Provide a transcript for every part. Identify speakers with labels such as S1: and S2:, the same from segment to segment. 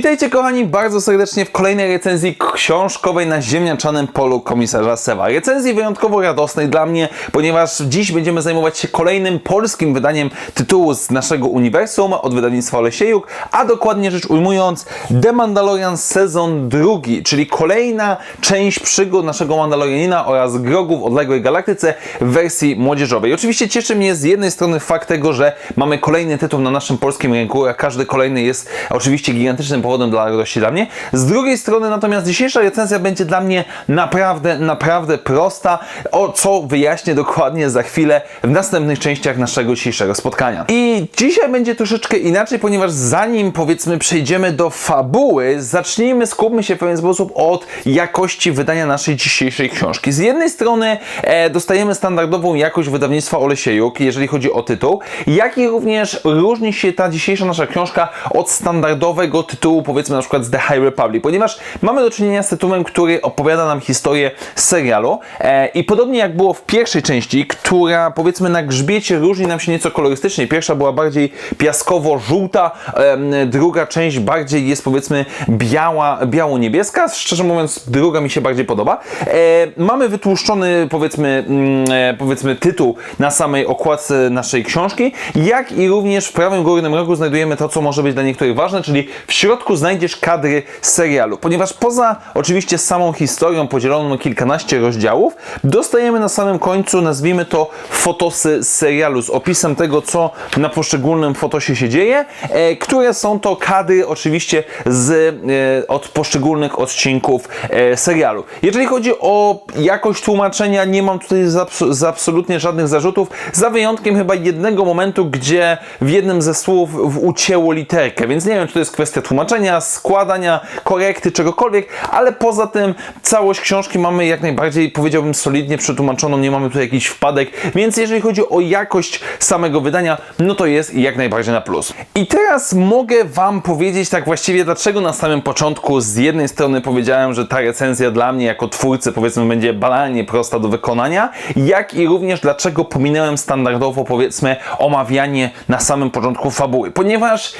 S1: Witajcie kochani bardzo serdecznie w kolejnej recenzji książkowej na ziemniaczanym polu komisarza Sewa. Recenzji wyjątkowo radosnej dla mnie, ponieważ dziś będziemy zajmować się kolejnym polskim wydaniem tytułu z naszego uniwersum od wydawnictwa Olesiejuk, a dokładnie rzecz ujmując The Mandalorian sezon drugi, czyli kolejna część przygód naszego Mandalorianina oraz Grogu w odległej galaktyce w wersji młodzieżowej. Oczywiście cieszy mnie z jednej strony fakt tego, że mamy kolejny tytuł na naszym polskim rynku, a każdy kolejny jest oczywiście gigantycznym powodem dla radości dla mnie. Z drugiej strony natomiast dzisiejsza recenzja będzie dla mnie naprawdę, naprawdę prosta, o co wyjaśnię dokładnie za chwilę w następnych częściach naszego dzisiejszego spotkania. I dzisiaj będzie troszeczkę inaczej, ponieważ zanim powiedzmy przejdziemy do fabuły, zacznijmy, skupmy się w pewien sposób od jakości wydania naszej dzisiejszej książki. Z jednej strony e, dostajemy standardową jakość wydawnictwa Olesiejuk, jeżeli chodzi o tytuł, jak i również różni się ta dzisiejsza nasza książka od standardowego tytułu, powiedzmy na przykład z The High Republic, ponieważ mamy do czynienia z tytułem, który opowiada nam historię serialu e, i podobnie jak było w pierwszej części, która powiedzmy na grzbiecie różni nam się nieco kolorystycznie. Pierwsza była bardziej piaskowo-żółta, em, druga część bardziej jest powiedzmy biała, biało-niebieska. Szczerze mówiąc, druga mi się bardziej podoba. E, mamy wytłuszczony powiedzmy, mm, e, powiedzmy tytuł na samej okładce naszej książki, jak i również w prawym górnym rogu znajdujemy to, co może być dla niektórych ważne, czyli w środku znajdziesz kadry z serialu. Ponieważ poza oczywiście samą historią podzieloną na kilkanaście rozdziałów, dostajemy na samym końcu, nazwijmy to fotosy z serialu, z opisem tego, co na poszczególnym fotosie się dzieje, e, które są to kadry oczywiście z, e, od poszczególnych odcinków e, serialu. Jeżeli chodzi o jakość tłumaczenia, nie mam tutaj za, za absolutnie żadnych zarzutów, za wyjątkiem chyba jednego momentu, gdzie w jednym ze słów w ucięło literkę, więc nie wiem, czy to jest kwestia tłumaczenia, składania, korekty, czegokolwiek, ale poza tym całość książki mamy jak najbardziej, powiedziałbym, solidnie przetłumaczoną, nie mamy tu jakichś wpadek, więc jeżeli chodzi o jakość samego wydania, no to jest jak najbardziej na plus. I teraz mogę Wam powiedzieć tak właściwie, dlaczego na samym początku z jednej strony powiedziałem, że ta recenzja dla mnie jako twórcy powiedzmy będzie banalnie prosta do wykonania, jak i również dlaczego pominąłem standardowo powiedzmy omawianie na samym początku fabuły, ponieważ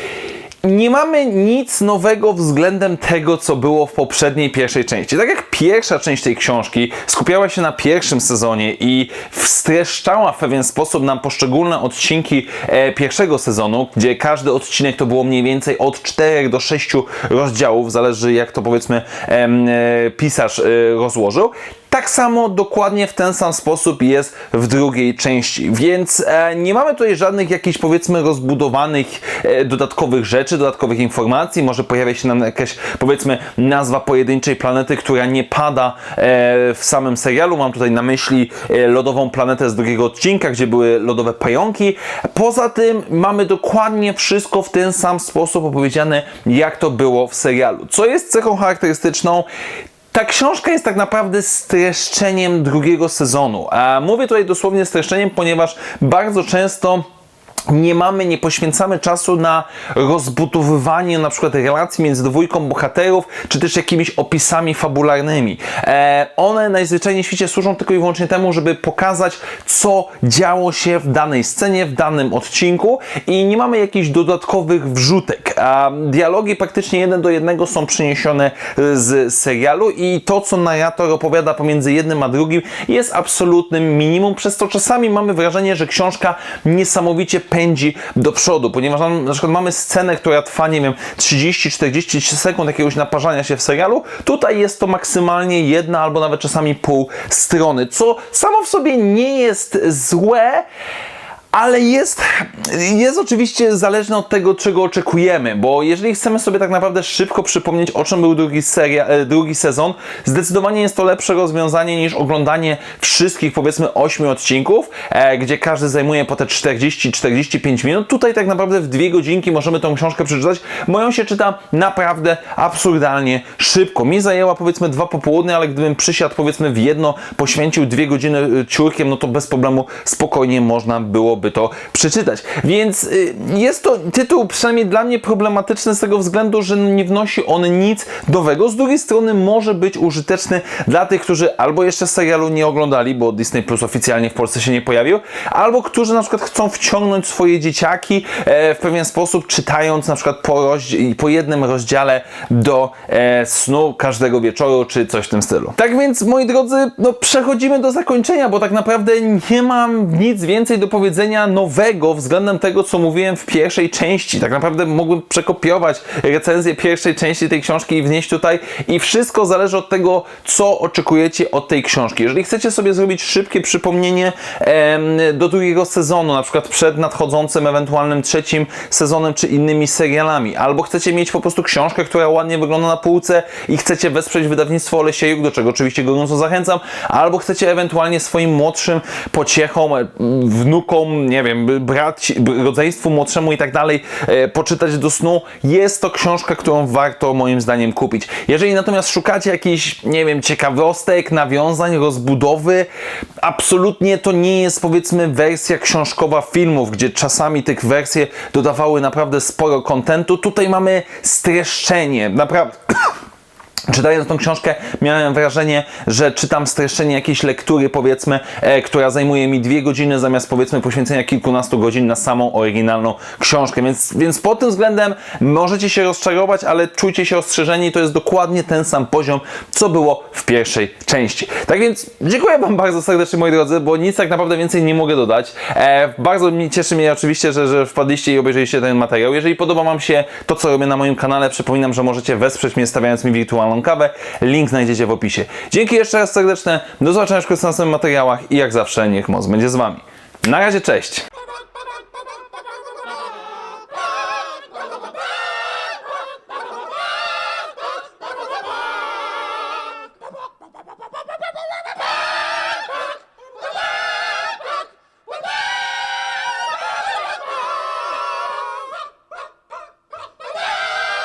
S1: nie mamy nic nowego względem tego, co było w poprzedniej pierwszej części. Tak jak pierwsza część tej książki skupiała się na pierwszym sezonie i streszczała w pewien sposób nam poszczególne odcinki e, pierwszego sezonu, gdzie każdy odcinek to było mniej więcej od 4 do 6 rozdziałów, zależy jak to powiedzmy e, pisarz e, rozłożył. Tak samo dokładnie w ten sam sposób jest w drugiej części, więc e, nie mamy tutaj żadnych jakichś powiedzmy rozbudowanych e, dodatkowych rzeczy, dodatkowych informacji. Może pojawia się nam jakaś powiedzmy nazwa pojedynczej planety, która nie pada e, w samym serialu. Mam tutaj na myśli e, lodową planetę z drugiego odcinka, gdzie były lodowe pająki. Poza tym mamy dokładnie wszystko w ten sam sposób opowiedziane, jak to było w serialu. Co jest cechą charakterystyczną? Ta książka jest tak naprawdę streszczeniem drugiego sezonu. A mówię tutaj dosłownie streszczeniem, ponieważ bardzo często nie mamy, nie poświęcamy czasu na rozbudowywanie na przykład relacji między dwójką bohaterów, czy też jakimiś opisami fabularnymi. E, one najzwyczajniej w świecie służą tylko i wyłącznie temu, żeby pokazać, co działo się w danej scenie, w danym odcinku i nie mamy jakichś dodatkowych wrzutek. A dialogi praktycznie jeden do jednego są przeniesione z serialu i to, co narrator opowiada pomiędzy jednym a drugim jest absolutnym minimum, przez co czasami mamy wrażenie, że książka niesamowicie pędzi do przodu, ponieważ nam, na przykład mamy scenę, która trwa, nie wiem, 30-40 sekund jakiegoś naparzania się w serialu, tutaj jest to maksymalnie jedna albo nawet czasami pół strony, co samo w sobie nie jest złe, ale jest, jest oczywiście zależne od tego, czego oczekujemy, bo jeżeli chcemy sobie tak naprawdę szybko przypomnieć, o czym był drugi, seria, e, drugi sezon, zdecydowanie jest to lepsze rozwiązanie niż oglądanie wszystkich, powiedzmy, 8 odcinków, e, gdzie każdy zajmuje po te 40-45 minut. Tutaj tak naprawdę w dwie godzinki możemy tą książkę przeczytać, bo ją się czyta naprawdę absurdalnie szybko. Mi zajęła powiedzmy dwa popołudnie, ale gdybym przysiadł powiedzmy w jedno, poświęcił dwie godziny e, ciurkiem, no to bez problemu spokojnie można było by to przeczytać. Więc y, jest to tytuł przynajmniej dla mnie problematyczny z tego względu, że nie wnosi on nic nowego. Z drugiej strony może być użyteczny dla tych, którzy albo jeszcze serialu nie oglądali, bo Disney Plus oficjalnie w Polsce się nie pojawił, albo którzy na przykład chcą wciągnąć swoje dzieciaki e, w pewien sposób, czytając na przykład po, po jednym rozdziale do e, snu każdego wieczoru, czy coś w tym stylu. Tak więc, moi drodzy, no przechodzimy do zakończenia, bo tak naprawdę nie mam nic więcej do powiedzenia nowego względem tego, co mówiłem w pierwszej części. Tak naprawdę mógłbym przekopiować recenzję pierwszej części tej książki i wnieść tutaj i wszystko zależy od tego, co oczekujecie od tej książki. Jeżeli chcecie sobie zrobić szybkie przypomnienie em, do drugiego sezonu, na przykład przed nadchodzącym ewentualnym trzecim sezonem czy innymi serialami, albo chcecie mieć po prostu książkę, która ładnie wygląda na półce i chcecie wesprzeć wydawnictwo Olesiejuk, do czego oczywiście gorąco zachęcam, albo chcecie ewentualnie swoim młodszym pociechom, e, wnukom, nie wiem, braci, rodzeństwu młodszemu i tak dalej e, poczytać do snu, jest to książka, którą warto moim zdaniem kupić. Jeżeli natomiast szukacie jakichś, nie wiem, ciekawostek, nawiązań, rozbudowy, absolutnie to nie jest powiedzmy wersja książkowa filmów, gdzie czasami tych wersje dodawały naprawdę sporo kontentu. Tutaj mamy streszczenie, naprawdę. Czytając tą książkę, miałem wrażenie, że czytam streszczenie jakiejś lektury, powiedzmy, e, która zajmuje mi dwie godziny, zamiast powiedzmy poświęcenia kilkunastu godzin na samą oryginalną książkę. Więc, więc pod tym względem możecie się rozczarować, ale czujcie się ostrzeżeni, to jest dokładnie ten sam poziom, co było w pierwszej części. Tak więc dziękuję Wam bardzo serdecznie, moi drodzy, bo nic tak naprawdę więcej nie mogę dodać. E, bardzo mi cieszy mnie oczywiście, że, że wpadliście i obejrzeliście ten materiał. Jeżeli podoba Wam się to, co robię na moim kanale, przypominam, że możecie wesprzeć mnie stawiając mi wirtualną kawę. Link znajdziecie w opisie. Dzięki jeszcze raz serdeczne. Do zobaczenia w następnych materiałach i jak zawsze niech moc będzie z Wami. Na razie, cześć!